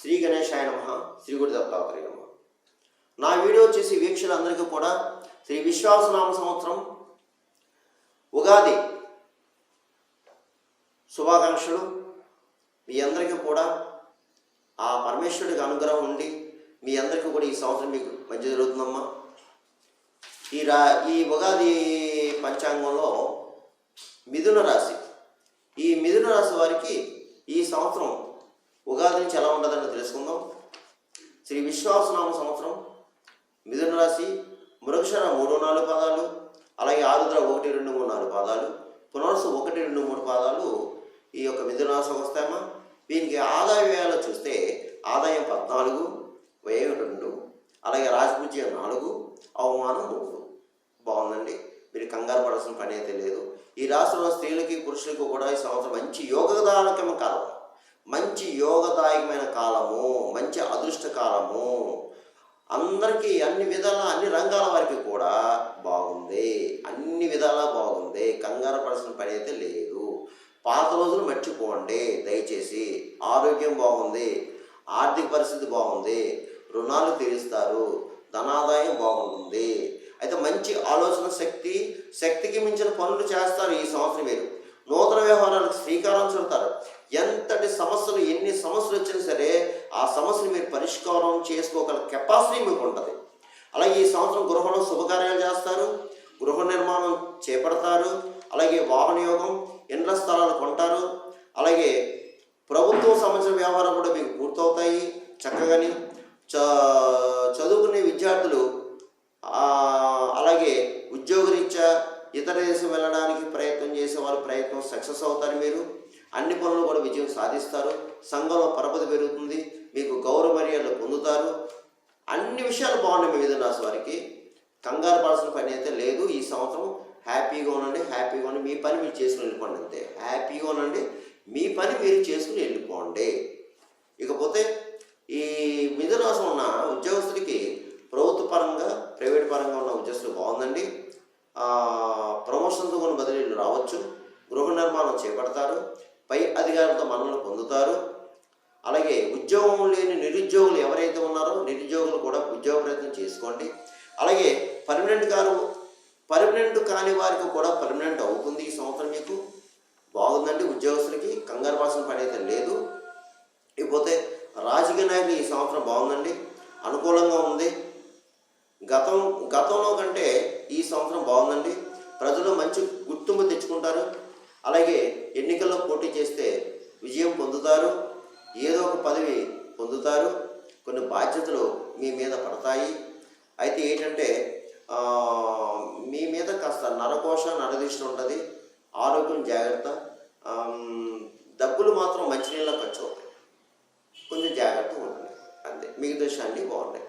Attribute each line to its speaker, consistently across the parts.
Speaker 1: శ్రీ గణేశాయ నమ శ్రీ గురు దత్తాత్రేయ నమ. నా వీడియో వచ్చేసి వీక్షకులందరికీ కూడా శ్రీ విశ్వాసనామ సంవత్సరం ఉగాది శుభాకాంక్షలు. మీ అందరికీ కూడా ఆ పరమేశ్వరుడికి అనుగ్రహం ఉండి మీ అందరికీ కూడా ఈ సంవత్సరం మీకు మంచి జరుగుతుందమ్మా. ఈ రా ఈ ఉగాది పంచాంగంలో మిథున రాశి. ఈ మిథున రాశి వారికి ఈ సంవత్సరం ఉగాది నుంచి ఎలా ఉండదని తెలుసుకుందాం. శ్రీ విశ్వాసనామ సంవత్సరం మిథున రాశి మృగశర మూడు నాలుగు పాదాలు అలాగే ఆరుద్ర ఒకటి రెండు మూడు నాలుగు పాదాలు పునర్సు ఒకటి రెండు మూడు పాదాలు ఈ యొక్క మిథున రాశి వస్తాయమ్మా దీనికి ఆదాయ వ్యయాలు చూస్తే ఆదాయం పద్నాలుగు వ్యయం రెండు అలాగే రాజపూజ్యం నాలుగు అవమానం మూడు. బాగుందండి. మీరు కంగారు పడాల్సిన పని అయితే లేదు. ఈ రాష్ట్రంలో స్త్రీలకి పురుషులకు కూడా ఈ సంవత్సరం మంచి యోగదానకమ కాలం. మంచి యోగదాయకమైన కాలము మంచి అదృష్ట కాలము అందరికీ అన్ని విధాల అన్ని రంగాల వారికి కూడా బాగుంది. అన్ని విధాలా బాగుంది. కంగారు పడాల్సిన పని అయితే లేదు. పాత రోజులు మర్చిపోండి. దయచేసి ఆరోగ్యం బాగుంది ఆర్థిక పరిస్థితి బాగుంది రుణాలు తీరుస్తారు ధనాదాయం బాగుంటుంది అయితే మంచి ఆలోచన శక్తి శక్తికి మించిన పనులు చేస్తారు ఈ సంవత్సరం మీరు. నూతన వ్యవహారాలకు శ్రీకారం చుడతారు. ఎంతటి సమస్యలు ఎన్ని సమస్యలు వచ్చినా సరే ఆ సమస్యను మీరు పరిష్కారం చేసుకోగల కెపాసిటీ మీకు ఉంటుంది. అలాగే ఈ సంవత్సరం గృహంలో శుభకార్యాలు చేస్తారు గృహ నిర్మాణం చేపడతారు అలాగే వాహన యోగం ఇండ్ల స్థలాలు కొంటారు అలాగే ప్రభుత్వం సంబంధించిన వ్యవహారం కూడా మీకు పూర్తవుతాయి. చక్కగాని చ చదువుకునే విద్యార్థులు అలాగే ఉద్యోగరీత్యా ఇతర దేశం వెళ్ళడానికి ప్రయత్నం చేసే వారు ప్రయత్నం సక్సెస్ అవుతారు మీరు. అన్ని పనులు కూడా విజయం సాధిస్తారు. సంఘంలో పరపతి పెరుగుతుంది. మీకు గౌరవ మర్యాదలు పొందుతారు. అన్ని విషయాలు బాగున్నాయి మీ మిథున వారికి. కంగారు పడాల్సిన పని అయితే లేదు. ఈ సంవత్సరం హ్యాపీగా ఉండండి హ్యాపీగా ఉండి మీ పని మీరు చేసుకుని వెళ్ళిపోండి అంతే. హ్యాపీగా ఉండండి. మీ పని మీరు చేసుకుని వెళ్ళిపోండి. ఇకపోతే ఈ మిథున రాశి ఉన్న ఉద్యోగస్తుడికి ప్రభుత్వ పరంగా ప్రైవేట్ పరంగా ఉన్న ఉద్యోగస్తులు బాగుందండి ఆ, ప్రమోషన్తో కొన్ని బదిలీలు రావచ్చు గృహ నిర్మాణం చేపడతారు పై అధికారులతో మన్నలు పొందుతారు అలాగే ఉద్యోగం లేని నిరుద్యోగులు ఎవరైతే ఉన్నారో నిరుద్యోగులు కూడా ఉద్యోగ ప్రయత్నం చేసుకోండి. అలాగే పర్మనెంట్ గారు పర్మనెంట్ కాని వారికి కూడా పర్మనెంట్ అవుతుంది ఈ సంవత్సరం మీకు. బాగుందండి ఉద్యోగస్తులకి కంగారు వాసన పని అయితే లేదు. ఇకపోతే రాజకీయ నాయకులు ఈ సంవత్సరం బాగుందండి. అనుకూలంగా ఉంది. గతం గతంలో కంటే ఈ సంవత్సరం బాగుందండి. ప్రజలు మంచి గుర్తింపు తెచ్చుకుంటారు. అలాగే ఎన్నికల్లో పోటీ చేస్తే విజయం పొందుతారు. ఏదో ఒక పదవి పొందుతారు. కొన్ని బాధ్యతలు మీ మీద పడతాయి. అయితే ఏంటంటే మీ మీద కాస్త నరకోశ నరదిష్టి ఉంటుంది. ఆరోగ్యం జాగ్రత్త. డబ్బులు మాత్రం మంచినీళ్ళ ఖర్చు అవుతాయి. కొంచెం జాగ్రత్తగా ఉంటుంది అంతే. మిగతా విషయాన్ని బాగున్నాయి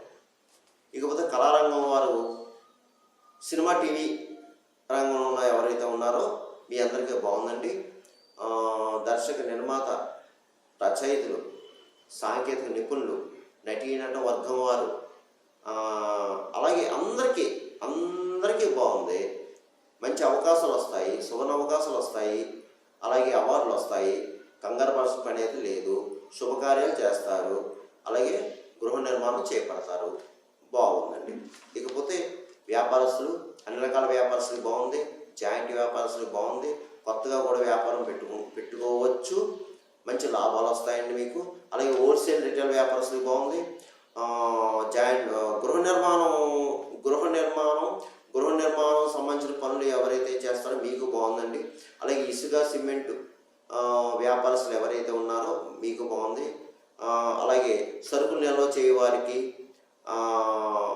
Speaker 1: ఇకపోతే కళారంగం వారు సినిమా టీవీ రంగంలో ఉన్న ఎవరైతే ఉన్నారో మీ అందరికీ బాగుందండి. దర్శక నిర్మాత రచయితలు సాంకేతిక నిపుణులు నటీనట వర్గం వారు అలాగే అందరికీ అందరికీ బాగుంది. మంచి అవకాశాలు వస్తాయి సువర్ణ అవకాశాలు వస్తాయి అలాగే అవార్డులు వస్తాయి. కంగారు పడాల్సిన పని అయితే లేదు శుభకార్యాలు చేస్తారు అలాగే గృహ నిర్మాణం చేపడతారు. బాగుందండి. ఇకపోతే వ్యాపారస్తులు అన్ని రకాల వ్యాపారస్తులు బాగుంది జాయింట్ వ్యాపారస్తులు బాగుంది కొత్తగా కూడా వ్యాపారం పెట్టుకో పెట్టుకోవచ్చు. మంచి లాభాలు వస్తాయండి మీకు. అలాగే హోల్సేల్ రిటైల్ వ్యాపారస్తులు బాగుంది. జాయింట్ గృహ నిర్మాణం గృహ నిర్మాణం గృహ నిర్మాణం సంబంధించిన పనులు ఎవరైతే చేస్తారో మీకు బాగుందండి. అలాగే ఇసుక సిమెంట్ వ్యాపారస్తులు ఎవరైతే ఉన్నారో మీకు బాగుంది. అలాగే సరుకులు నిల్వ చేయ వారికి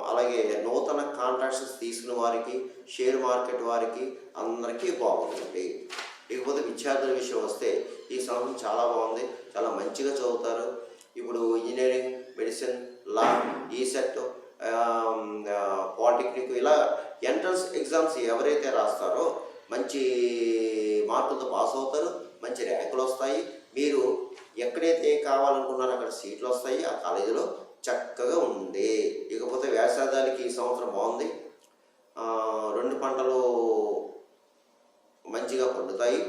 Speaker 1: అలాగే నూతన కాంట్రాక్ట్స్ తీసుకున్న వారికి షేర్ మార్కెట్ వారికి అందరికీ బాగుందండి. ఇకపోతే విద్యార్థుల విషయం వస్తే ఈ సంవత్సరం చాలా బాగుంది. చాలా మంచిగా చదువుతారు. ఇప్పుడు engineering medicine law ECET polytechnic ఇలా ఎంట్రన్స్ ఎగ్జామ్స్ ఎవరైతే రాస్తారో మంచి మార్కులతో పాస్ అవుతారు. మంచి ర్యాంకులు వస్తాయి. మీరు ఎక్కడైతే కావాలనుకున్నారో అక్కడ సీట్లు వస్తాయి. ఆ కాలేజీలో చక్కగా ఉంది ఇకపోతే వ్యాసాదానికి ఈ సంవత్సరం బాగుంది. రెండు పంటలు మంచిగా పండుతాయి.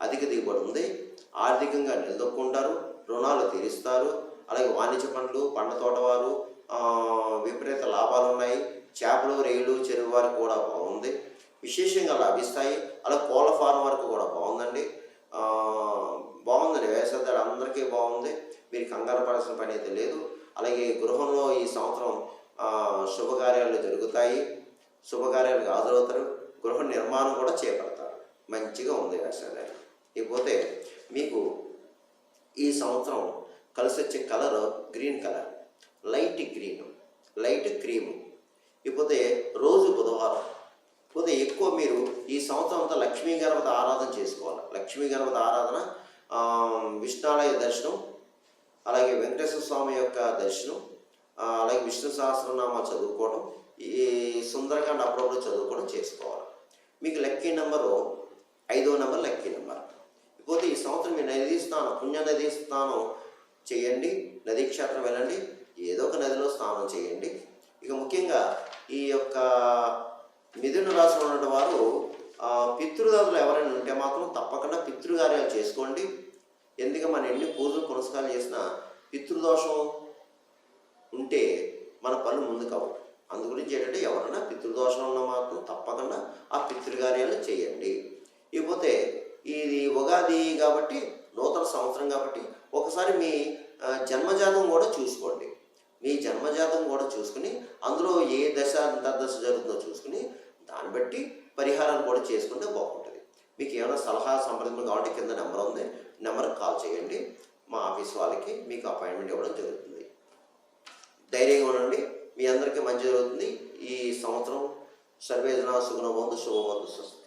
Speaker 1: అధిక దిగుబడి ఉంది. ఆర్థికంగా నిలదొక్కుంటారు రుణాలు తీరుస్తారు. అలాగే వాణిజ్య పండ్లు పండ్ల తోటవారు విపరీత లాభాలు ఉన్నాయి చేపలు రేలు చెరువు వారికి కూడా బాగుంది. విశేషంగా లభిస్తాయి. అలాగే కోళ్ళ ఫారం వరకు కూడా బాగుందండి. బాగుందండి వ్యవసాయదారు అందరికీ బాగుంది. మీరు కంగారు పడాల్సిన పని అయితే లేదు. అలాగే గృహంలో ఈ సంవత్సరం శుభకార్యాలు జరుగుతాయి. శుభకార్యాలకు హాజరవుతారు. గృహ నిర్మాణం కూడా చేపడతారు. మంచిగా ఉంది వ్యవసాయం ఇకపోతే మీకు ఈ సంవత్సరం కలిసి వచ్చే colour green colour. Light green light cream. ఇకపోతే రోజు బుధవారం. పోతే ఎక్కువ మీరు ఈ సంవత్సరం అంతా లక్ష్మీ గణపతి ఆరాధన చేసుకోవాలి. లక్ష్మీ గణపతి ఆరాధన విష్ణాలయ దర్శనం అలాగే వెంకటేశ్వర స్వామి యొక్క దర్శనం అలాగే విష్ణు సహస్రనామా చదువుకోవడం ఈ సుందరకాండ అప్పుడప్పుడు చదువుకోవడం చేసుకోవాలి. మీకు లక్కీ నెంబరు ఐదో నెంబర్ లక్కీ నెంబర్. ఇకపోతే ఈ సంవత్సరం మీరు నది స్నానం పుణ్య నదీ స్నానం చేయండి నదీ క్షేత్రం వెళ్ళండి ఏదో ఒక నదిలో స్నానం చేయండి. ఇక ముఖ్యంగా ఈ యొక్క మిథున రాశిలో ఉన్న వారు ఆ, ఎవరైనా ఉంటే మాత్రం తప్పకుండా పితృకార్యాలు చేసుకోండి. ఎందుకంటే మన ఎన్ని పూజలు పునస్కారాలు చేసినా పితృదోషం ఉంటే మన పనులు ముందు అవ్వవు. అందు గురించి ఏంటంటే ఎవరైనా పితృదోషం ఉన్న మాత్రం తప్పకుండా ఆ పితృకార్యాలు చేయండి. ఇకపోతే ఇది ఉగాది కాబట్టి నూతన సంవత్సరం కాబట్టి ఒకసారి మీ జన్మజాతం కూడా చూసుకోండి. మీ జన్మజాతం కూడా చూసుకుని అందులో ఏ దశ అంతర్దశ జరుగుతుందో చూసుకుని దాన్ని బట్టి పరిహారాలు కూడా చేసుకుంటే బాగుంటుంది. మీకు ఏమైనా సలహా సంప్రదింపులు కావాలంటే కింద నెంబర్ ఉంది. నెంబర్కి కాల్ చేయండి. మా ఆఫీస్ వాళ్ళకి మీకు అపాయింట్మెంట్ ఇవ్వడం జరుగుతుంది. ధైర్యంగా ఉండండి. మీ అందరికీ మంచి జరుగుతుంది. ఈ సంవత్సరం సర్వేజన సుగుణవంతు శుభవంతు స్వస్తి.